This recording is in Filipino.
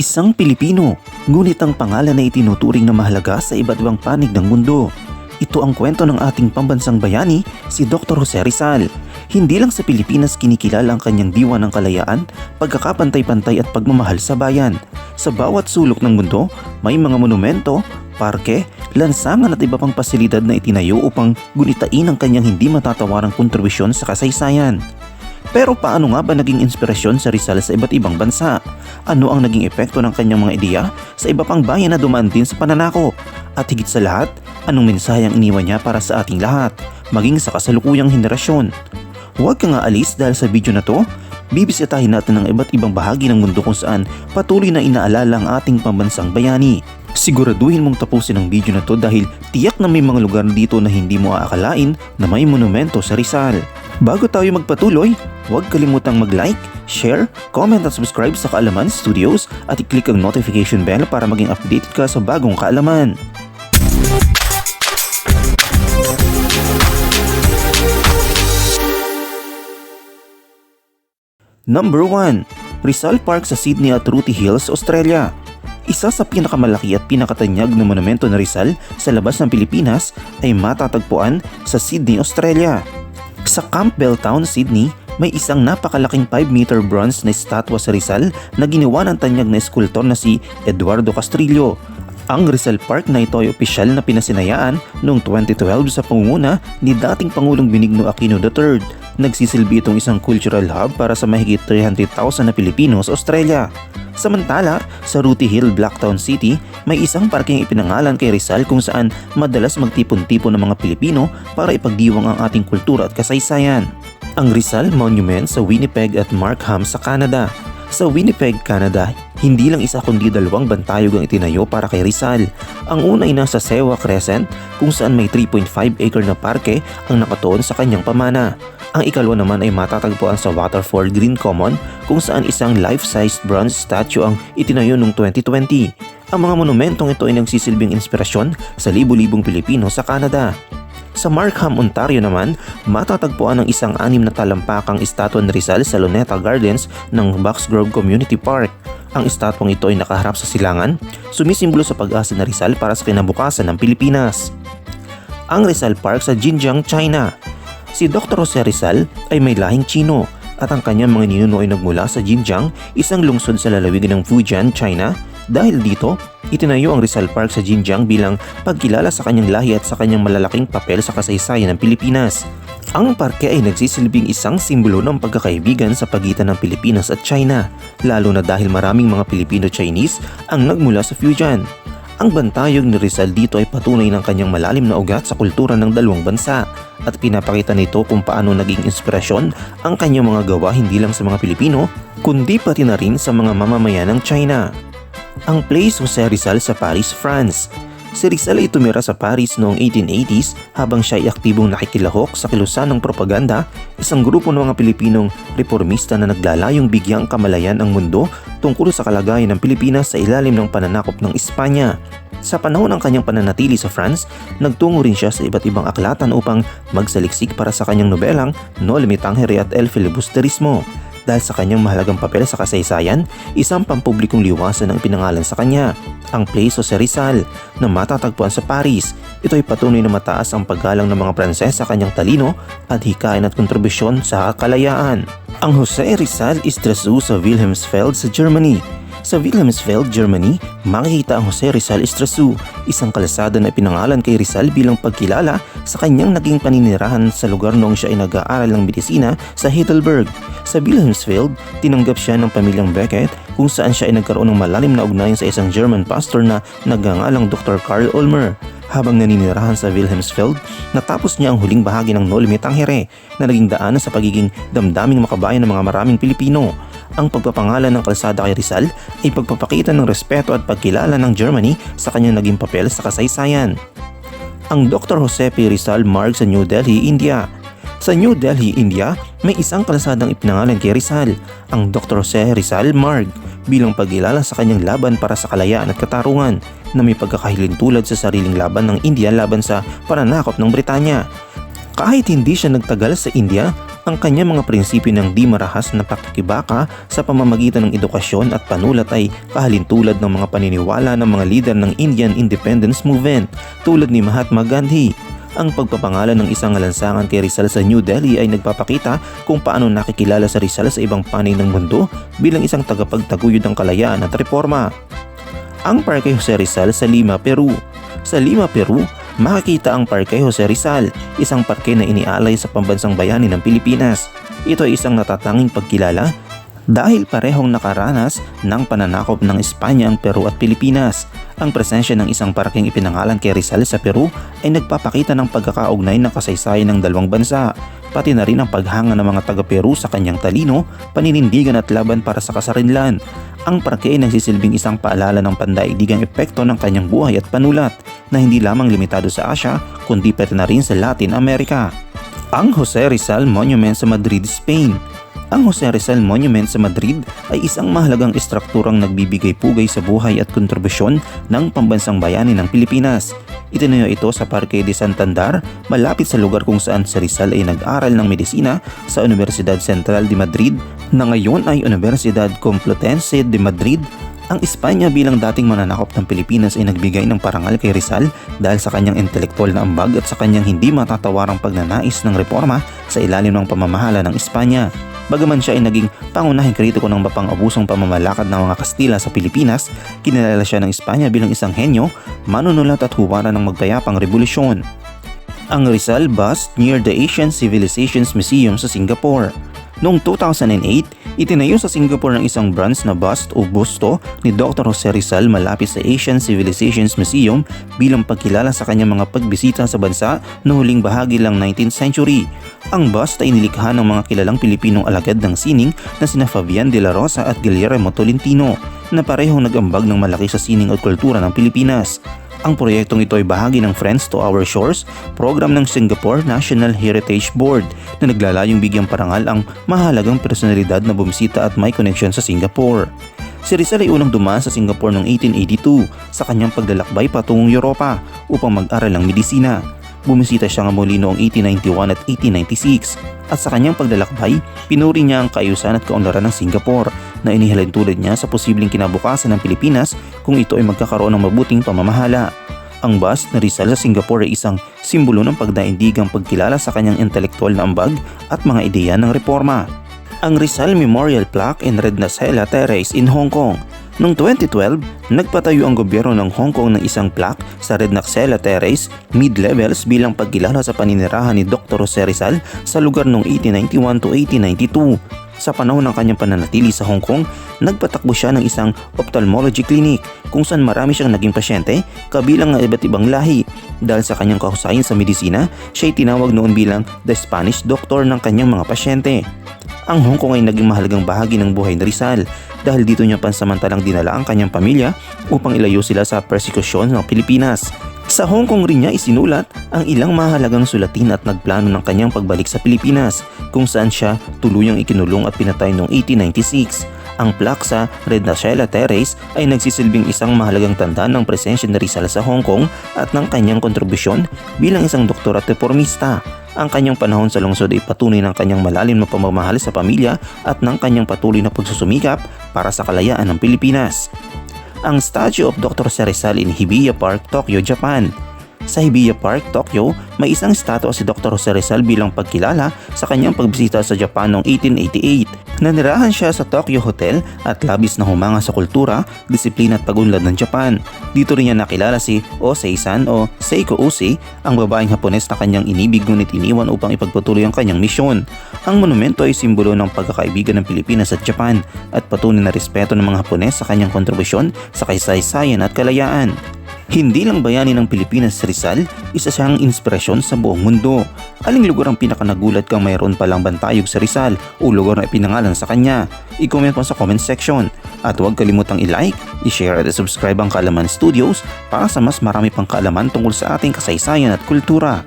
Isang Pilipino, ngunit ang pangalan na itinuturing na mahalaga sa iba't ibang panig ng mundo. Ito ang kwento ng ating pambansang bayani, si Dr. Jose Rizal. Hindi lang sa Pilipinas kinikilala ang kanyang diwa ng kalayaan, pagkakapantay-pantay at pagmamahal sa bayan. Sa bawat sulok ng mundo, may mga monumento, parke, lansangan at iba pang pasilidad na itinayo upang gunitain ang kanyang hindi matatawarang kontribusyon sa kasaysayan. Pero paano nga ba naging inspirasyon sa Rizal sa iba't ibang bansa? Ano ang naging epekto ng kanyang mga ideya sa iba pang bayan na dumaan din sa pananako? At higit sa lahat, anong mensahe ang iniwan niya para sa ating lahat, maging sa kasalukuyang henerasyon? Huwag ka nga alis dahil sa video na to, bibisitahin natin ang iba't ibang bahagi ng mundo kung saan patuloy na inaalala ang ating pambansang bayani. Siguraduhin mong tapusin ang video na to dahil tiyak na may mga lugar dito na hindi mo aakalain na may monumento sa Rizal. Bago tayo magpatuloy, huwag kalimutang mag-like, share, comment at subscribe sa Kaalaman Studios at i-click ang notification bell para maging updated ka sa bagong kaalaman. Number 1. Rizal Park sa Sydney at Rooty Hills, Australia. Isa sa pinakamalaki at pinakatanyag na monumento na Rizal sa labas ng Pilipinas ay matatagpuan sa Sydney, Australia. Sa Campbell Town, Sydney, may isang napakalaking 5-meter bronze na estatwa sa Rizal na ginawa ng tanyag na eskultor na si Eduardo Castrillo. Ang Rizal Park na ito ay opisyal na pinasinayaan noong 2012 sa pangunguna ni dating Pangulong Benigno Aquino III. Nagsisilbi itong isang cultural hub para sa mahigit 300,000 na Pilipino sa Australia. Samantala, sa Rooty Hill, Blacktown City, may isang parking ipinangalan kay Rizal kung saan madalas magtipon-tipon ng mga Pilipino para ipagdiwang ang ating kultura at kasaysayan. Ang Rizal Monument sa Winnipeg at Markham sa Canada. Sa Winnipeg, Canada, hindi lang isa kundi dalawang bantayog ang itinayo para kay Rizal. Ang una ay nasa Sewa Crescent kung saan may 3.5 acre na parke ang nakatuon sa kanyang pamana. Ang ikalawa naman ay matatagpuan sa Waterford Green Common kung saan isang life-sized bronze statue ang itinayo noong 2020. Ang mga monumentong ito ay nagsisilbing inspirasyon sa libu-libong Pilipino sa Canada. Sa Markham, Ontario naman, matatagpuan ang isang anim na talampakang estatwa ni Rizal sa Luneta Gardens ng Boxgrove Community Park. Ang estatwang ito ay nakaharap sa silangan, sumisimbolo sa pag-asa na Rizal para sa kinabukasan ng Pilipinas. Ang Rizal Park sa Jinjiang, China. Si Dr. Jose Rizal ay may lahing Chino at ang kanyang mga ninuno ay nagmula sa Jinjiang, isang lungsod sa lalawigan ng Fujian, China. Dahil dito, itinayo ang Rizal Park sa Jinjiang bilang pagkilala sa kanyang lahi at sa kanyang malalaking papel sa kasaysayan ng Pilipinas. Ang parke ay nagsisilbing isang simbolo ng pagkakaibigan sa pagitan ng Pilipinas at China, lalo na dahil maraming mga Pilipino-Chinese ang nagmula sa Fujian. Ang bantayog ni Rizal dito ay patunay ng kanyang malalim na ugat sa kultura ng dalawang bansa at pinapakita nito kung paano naging inspirasyon ang kanyang mga gawa hindi lang sa mga Pilipino kundi pati na rin sa mga mamamayan ng China. Ang Place Jose Rizal sa Paris, France. Si Rizal ay tumira sa Paris noong 1880s habang siya ay aktibong nakikilahok sa kilusan ng propaganda, isang grupo ng mga Pilipinong reformista na naglalayong bigyang kamalayan ang mundo tungkol sa kalagayan ng Pilipinas sa ilalim ng pananakop ng Espanya. Sa panahon ng kanyang pananatili sa France, nagtungo rin siya sa iba't ibang aklatan upang magsaliksik para sa kanyang nobelang No Limitangere at El Filibusterismo. Dahil sa kanyang mahalagang papel sa kasaysayan, isang pampublikong liwasan ang pinangalan sa kanya, ang Place Jose Rizal, na matatagpuan sa Paris. Ito ay patunay na mataas ang paggalang ng mga Pranses sa kanyang talino at hikain at kontribusyon sa kalayaan. Ang Jose Rizal Estrasu sa Wilhelmsfeld sa Germany sa Wilhelmsfeld, Germany, makikita ang Jose Rizal Estrasu, isang kalasada na pinangalan kay Rizal bilang pagkilala sa kanyang naging paninirahan sa lugar noong siya ay nag-aaral ng medisina sa Heidelberg. Sa Wilhelmsfeld, tinanggap siya ng pamilyang Beckett kung saan siya ay nagkaroon ng malalim na ugnayan sa isang German pastor na nagngangalang Dr. Karl Ulmer. Habang naninirahan sa Wilhelmsfeld, natapos niya ang huling bahagi ng No Limit Tangere na naging daanan sa pagiging damdaming makabayan ng mga maraming Pilipino. Ang pagpapangalan ng kalsada kay Rizal ay pagpapakita ng respeto at pagkilala ng Germany sa kanyang naging papel sa kasaysayan. Ang Dr. Jose P. Rizal Marg sa New Delhi, India. Sa New Delhi, India, may isang kalsadang ipinangalan kay Rizal, ang Dr. Jose Rizal Marg, bilang pagkilala sa kanyang laban para sa kalayaan at katarungan na may pagkakahilin tulad sa sariling laban ng India laban sa pananakop ng Britanya. Kahit hindi siya nagtagal sa India, ang kanyang mga prinsipyo ng di marahas na pakikibaka sa pamamagitan ng edukasyon at panulat ay kahalintulad ng mga paniniwala ng mga lider ng Indian Independence Movement tulad ni Mahatma Gandhi. Ang pagpapangalan ng isang lansangan kay Rizal sa New Delhi ay nagpapakita kung paano nakikilala sa Rizal sa ibang panig ng mundo bilang isang tagapagtaguyod ng kalayaan at reforma. Ang Parque Jose Rizal sa Lima, Peru Sa Lima, Peru, makikita ang Parque Jose Rizal, isang parke na inialay sa pambansang bayani ng Pilipinas. Ito ay isang natatanging pagkilala dahil parehong nakaranas ng pananakop ng Espanya ang Peru at Pilipinas. Ang presensya ng isang parking ipinangalan kay Rizal sa Peru ay nagpapakita ng pagkakaugnay ng kasaysayan ng dalawang bansa, pati na rin ang paghanga ng mga taga-Peru sa kanyang talino, paninindigan at laban para sa kasarinlan. Ang parke ay nagsisilbing isang paalala ng pandaigdigang epekto ng kanyang buhay at panulat na hindi lamang limitado sa Asia kundi pati na rin sa Latin America. Ang Jose Rizal Monument sa Madrid, Spain ang Jose Rizal Monument sa Madrid ay isang mahalagang estrukturang nagbibigay pugay sa buhay at kontribusyon ng pambansang bayani ng Pilipinas. Itinayo ito sa Parque de Santander, malapit sa lugar kung saan si Rizal ay nag-aral ng medisina sa Universidad Central de Madrid na ngayon ay Universidad Complutense de Madrid ang Espanya bilang dating mananakop ng Pilipinas ay nagbigay ng parangal kay Rizal dahil sa kanyang intelektual na ambag at sa kanyang hindi matatawarang pagnanais ng reforma sa ilalim ng pamamahala ng Espanya. Bagaman siya ay naging pangunahing kritiko ng mapang-abusong pamamalakad ng mga Kastila sa Pilipinas, kinilala siya ng Espanya bilang isang henyo, manunulat at huwara ng magpayapang revolusyon. Ang Rizal Bust near the Asian Civilizations Museum sa Singapore Noong 2008, itinayo sa Singapore ng isang bronze na bust o busto ni Dr. Jose Rizal malapit sa Asian Civilizations Museum bilang pagkilala sa kanyang mga pagbisita sa bansa noong huling bahagi lang 19th century. Ang bust ay nilikha ng mga kilalang Pilipinong alagad ng sining na sina Fabian de la Rosa at Guillermo Tolentino na parehong nagambag ng malaki sa sining at kultura ng Pilipinas. Ang proyektong ito ay bahagi ng Friends to Our Shores, program ng Singapore National Heritage Board na naglalayong bigyang parangal ang mahalagang personalidad na bumisita at may connection sa Singapore. Si Rizal ay unang dumaan sa Singapore noong 1882 sa kanyang paglalakbay patungong Europa upang mag-aral ng medisina. Bumisita siya nga muli noong 1891 at 1896 at sa kanyang paglalakbay, pinuri niya ang kaayusan at kaunlaran ng Singapore na inihalin tulad niya sa posibleng kinabukasan ng Pilipinas kung ito ay magkakaroon ng mabuting pamamahala. Ang bust na Rizal sa Singapore ay isang simbolo ng pagdaindigang pagkilala sa kanyang intelektual na ambag at mga ideya ng reforma. Ang Rizal Memorial Plaque in Red Nasela Terrace in Hong Kong Noong 2012, nagpatayo ang gobyerno ng Hong Kong ng isang plaque sa Red Naxela Terrace, mid-levels bilang pagkilala sa paninirahan ni Dr. Jose Rizal sa lugar noong 1891 to 1892. Sa panahon ng kanyang pananatili sa Hong Kong, nagpatakbo siya ng isang ophthalmology clinic kung saan marami siyang naging pasyente kabilang ng iba't ibang lahi. Dahil sa kanyang kahusayan sa medisina, siya ay tinawag noon bilang the Spanish doctor ng kanyang mga pasyente. Ang Hong Kong ay naging mahalagang bahagi ng buhay ni Rizal dahil dito niya pansamantalang dinala ang kanyang pamilya upang ilayo sila sa persekusyon ng Pilipinas. Sa Hong Kong rin niya isinulat ang ilang mahalagang sulatin at nagplano ng kanyang pagbalik sa Pilipinas kung saan siya tuluyang ikinulong at pinatay noong 1896. Ang plaque sa Red Nashela Terrace ay nagsisilbing isang mahalagang tanda ng presensya ni Rizal sa Hong Kong at ng kanyang kontribusyon bilang isang doktor at reformista. Ang kanyang panahon sa lungsod ay patunay ng kanyang malalim na pamamahal sa pamilya at ng kanyang patuloy na pagsusumikap para sa kalayaan ng Pilipinas. Ang statue of Dr. Rizal in Hibiya Park, Tokyo, Japan sa Hibiya Park, Tokyo, may isang estatwa si Dr. Jose Rizal bilang pagkilala sa kanyang pagbisita sa Japan noong 1888. Nanirahan siya sa Tokyo Hotel at labis na humanga sa kultura, disiplina at pagunlad ng Japan. Dito rin niya nakilala si Osei-san o Seiko Osei, ang babaeng Hapones na kanyang inibig ngunit iniwan upang ipagpatuloy ang kanyang misyon. Ang monumento ay simbolo ng pagkakaibigan ng Pilipinas at Japan at patunay na respeto ng mga Hapones sa kanyang kontribusyon sa kaysaysayan at kalayaan. Hindi lang bayani ng Pilipinas si Rizal, isa siyang inspirasyon sa buong mundo. Aling lugar ang pinakanagulat kang mayroon palang bantayog sa Rizal o lugar na ipinangalan sa kanya? I-comment mo sa comment section. At huwag kalimutang i-like, i-share at i-subscribe ang Kaalaman Studios para sa mas marami pang kaalaman tungkol sa ating kasaysayan at kultura.